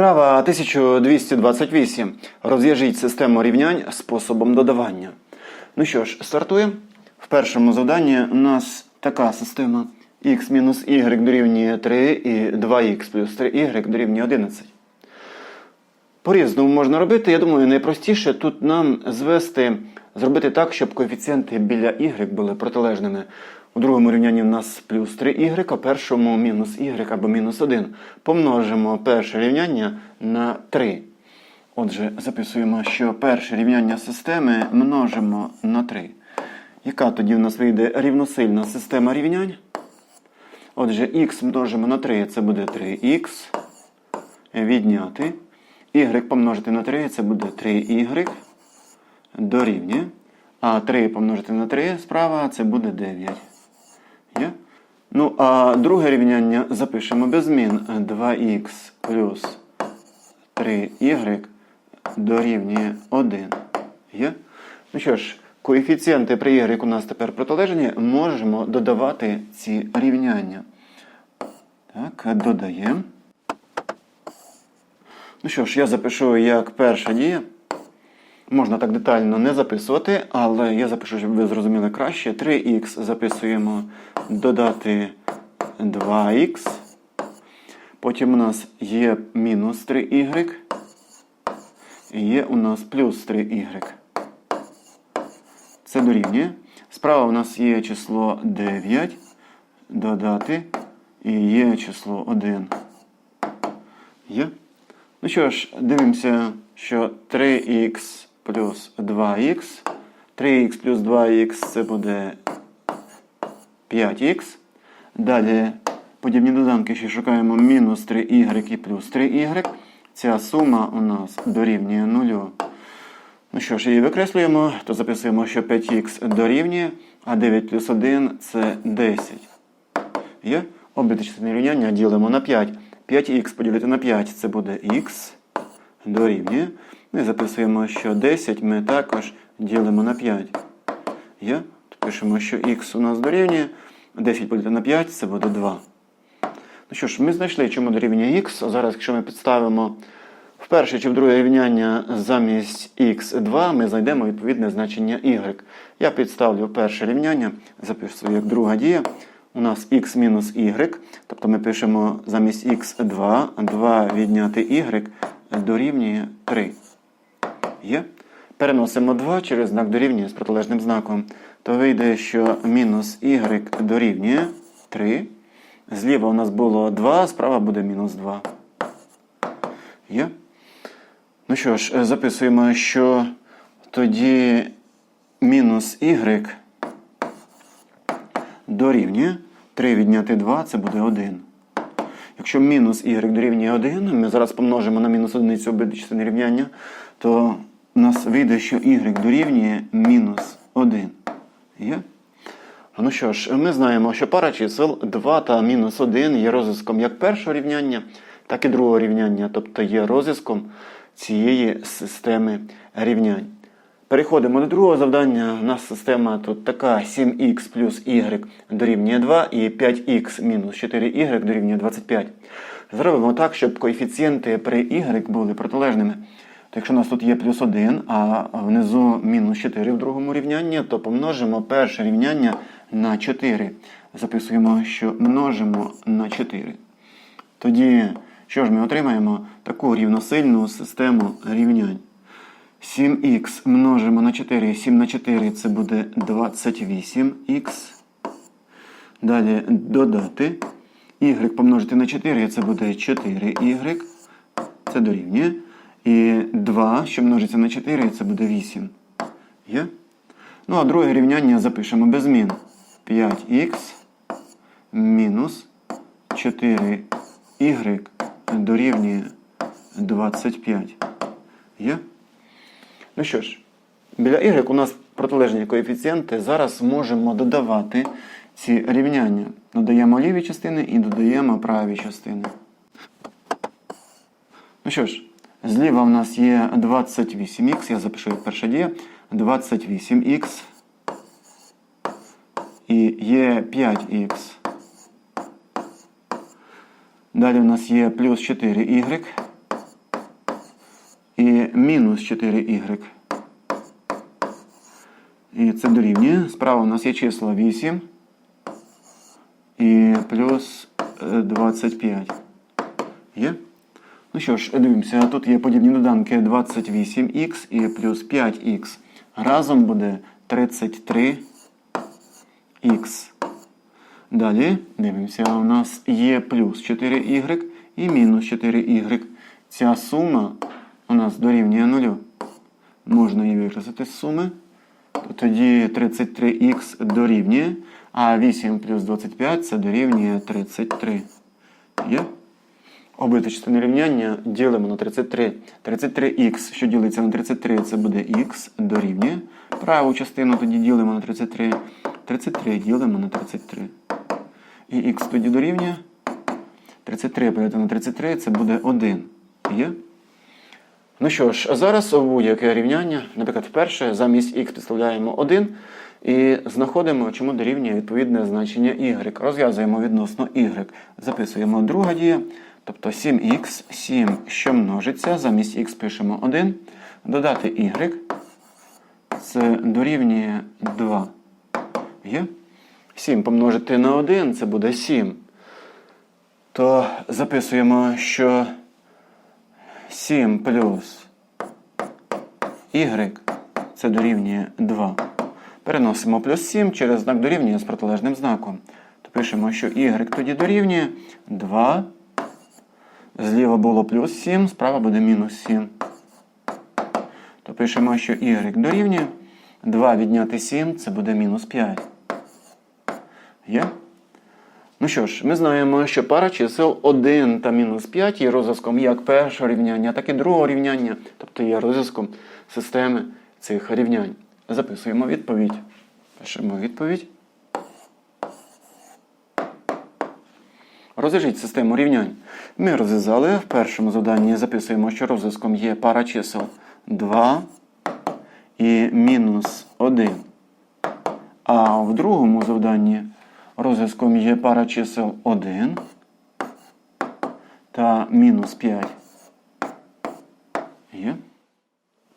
Вправа 1228. Розв'яжіть систему рівнянь способом додавання. Ну що ж, стартуємо. В першому завданні у нас така система x мінус y дорівнює 3 і 2х плюс 3y дорівнює 11. По-різному можна робити. Я думаю, найпростіше тут нам звести, зробити так, щоб коефіцієнти біля y були протилежними. У другому рівнянні в нас плюс 3y, а першому мінус y або мінус 1. Помножимо перше рівняння на 3. Отже, записуємо, що перше рівняння системи множимо на 3. Яка тоді в нас вийде рівносильна система рівнянь? Отже, х множимо на 3, це буде 3х. Відняти. Y помножити на 3, це буде 3y. Дорівнює. А 3 помножити на 3 справа, це буде 9. Ну, а друге рівняння запишемо без змін. 2х плюс 3y дорівнює 1. Є? Ну що ж, коефіцієнти при y у нас тепер протилежні, можемо додавати ці рівняння. Так, додаємо. Ну що ж, я запишу як перша дія. Можна так детально не записувати, але я запишу, щоб ви зрозуміли краще. 3х записуємо додати 2х. Потім у нас є мінус 3y. І є у нас плюс 3y. Це дорівнює. Справа у нас є число 9. Додати. І є число 1. Є? Ну що ж, дивимося, що 3х плюс 2х. 3х плюс 2х це буде 5х. Далі подібні доданки ще шукаємо мінус 3y і плюс 3y. Ця сума у нас дорівнює 0. Ну що ж, її викреслюємо, то записуємо, що 5х дорівнює, а 9 плюс 1 це 10. Є? Обидві частини рівняння ділимо на 5. 5х поділити на 5 це буде х дорівнює. Ми записуємо, що 10 ми також ділимо на 5. Є? Пишемо, що х у нас дорівнює. 10 поділити на 5 це буде 2. Ну що ж, ми знайшли, чому дорівнює х. А зараз, якщо ми підставимо в перше чи в друге рівняння замість х2, ми знайдемо відповідне значення y. Я підставлю перше рівняння, запишу як друга дія. У нас х мінус y, тобто ми пишемо замість х2, 2 відняти y дорівнює 3. Є? Переносимо 2 через знак дорівнює з протилежним знаком. То вийде, що мінус y дорівнює 3. Зліва у нас було 2, справа буде мінус 2. Є? Ну що ж, записуємо, що тоді мінус y дорівнює 3 відняти 2, це буде 1. Якщо мінус y дорівнює 1, ми зараз помножимо на мінус одиницю обидві частини рівняння, то у нас вийде, що y дорівнює мінус 1. Є? Ну що ж, ми знаємо, що пара чисел 2 та мінус 1 є розв'язком як першого рівняння, так і другого рівняння, тобто є розв'язком цієї системи рівнянь. Переходимо до другого завдання. У нас система тут така 7х плюс y дорівнює 2 і 5х мінус 4y дорівнює 25. Зробимо так, щоб коефіцієнти при y були протилежними. То якщо у нас тут є плюс 1, а внизу мінус 4 в другому рівнянні, то помножимо перше рівняння на 4. Записуємо, що множимо на 4. Тоді, що ж ми отримаємо? Таку рівносильну систему рівнянь. 7х множимо на 4, 7 на 4 це буде 28х. Далі додати. Y помножити на 4 це буде 4y. Це дорівнює. І 2, що множиться на 4, це буде 8. Є? Ну, а друге рівняння запишемо без змін. 5х мінус 4y дорівнює 25. Є? Ну що ж, біля y у нас протилежні коефіцієнти. Зараз можемо додавати ці рівняння. Додаємо ліві частини і додаємо праві частини. Ну що ж, зліва у нас є 28х, я запишу як перша дія. 28х і є 5х. Далі у нас є плюс 4y і мінус 4y. І це дорівнює. Справа у нас є число 8 і плюс е, 25. Є? Ну що ж, дивимося, тут є подібні доданки 28х і плюс 5х. Разом буде 33х. Далі дивимося, у нас є плюс 4y і мінус 4y. Ця сума у нас дорівнює нулю. Можна її використати з суми. То тоді 33х дорівнює, а 8 плюс 25 це дорівнює 33. Є? Обидві частини рівняння ділимо на 33. 33х, що ділиться на 33, це буде х дорівнює. Праву частину тоді ділимо на 33. 33 ділимо на 33. І х тоді дорівнює. 33 поділити на 33 це буде 1. Є? Ну що ж, а зараз будь-яке рівняння, наприклад, вперше замість х підставляємо 1 і знаходимо, чому дорівнює відповідне значення y. Розв'язуємо відносно y. Записуємо друга дія, тобто 7х, 7, що множиться, замість х пишемо 1, додати y, це дорівнює 2. Є? 7 помножити на 1, це буде 7. То записуємо, що 7 плюс y це дорівнює 2. Переносимо плюс 7 через знак дорівнює з протилежним знаком. То пишемо, що y тоді дорівнює 2. Зліва було плюс 7, справа буде мінус 7. То пишемо, що y дорівнює 2 відняти 7 це буде мінус 5. Є? Ну що ж, ми знаємо, що пара чисел 1 та мінус 5 є розв'язком як першого рівняння, так і другого рівняння, тобто є розв'язком системи цих рівнянь. Записуємо відповідь. Пишемо відповідь. Розв'яжіть систему рівнянь. Ми розв'язали. В першому завданні записуємо, що розв'язком є пара чисел 2 і мінус 1. А в другому завданні розв'язком є пара чисел 1 та мінус 5. Є?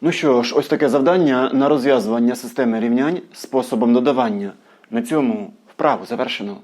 Ну що ж, ось таке завдання на розв'язування системи рівнянь способом додавання. На цьому вправу завершено.